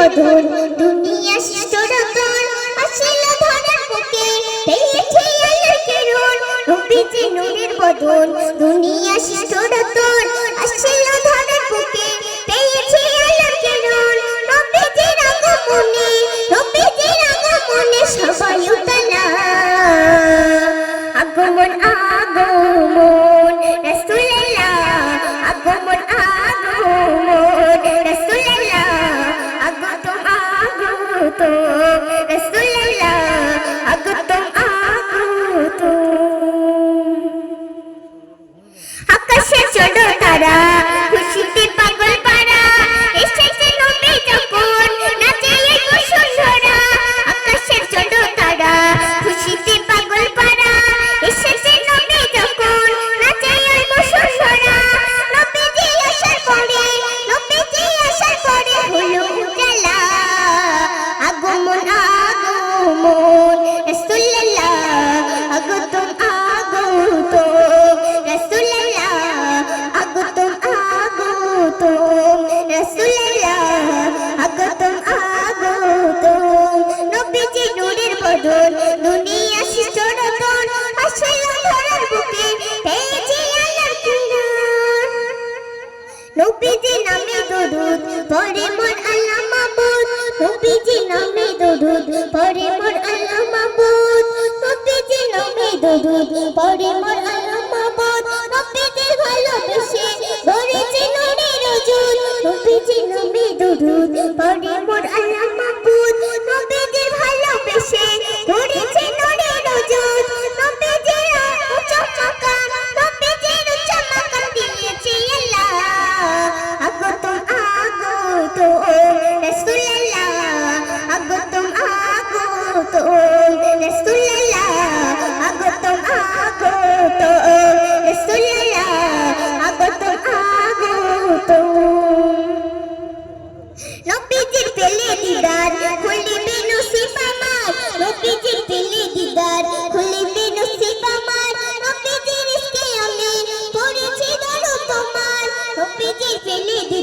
বদন দুনিয়া সৃষ্ট রতন, আসিল ধরার বুকে, পেয়েছে আল্লাহর কিরণ নবীজি নূরের বদন, দুনিয়া সৃষ্ট রতন, আসিল ধরার বুকে, পেয়েছে আল্লাহর কিরণ নবীজির আগমনে নবীজির আগমনে সবাই উতলা। আগমন বদন দুনিয়া সৃষ্ট রতন আসল ধরার বুকে পেয়েছি আল্লাহর কিরণ। নবীজি নামে দরুদ পড়ে মোর আল্লাহ মাবুদ। নবীজি নামে দরুদ পড়ে মোর আল্লাহ মাবুদ। নবীজি নামে দরুদ পড়ে মোর আল্লাহ মাবুদ। নবীজি ভালোবেসে গড়েছে নূরের ওজুদ নবীজি নামে দরুদ পড়ে মোর আল্লাহ পেলে দিদার খুলিবে নসিব আমার নবীজির পেলে দিদার খুলিবে নসিব আমার নবীজির ইসকে আমি পড়েছি ধরো তোমার নবীজির পেলে দিদার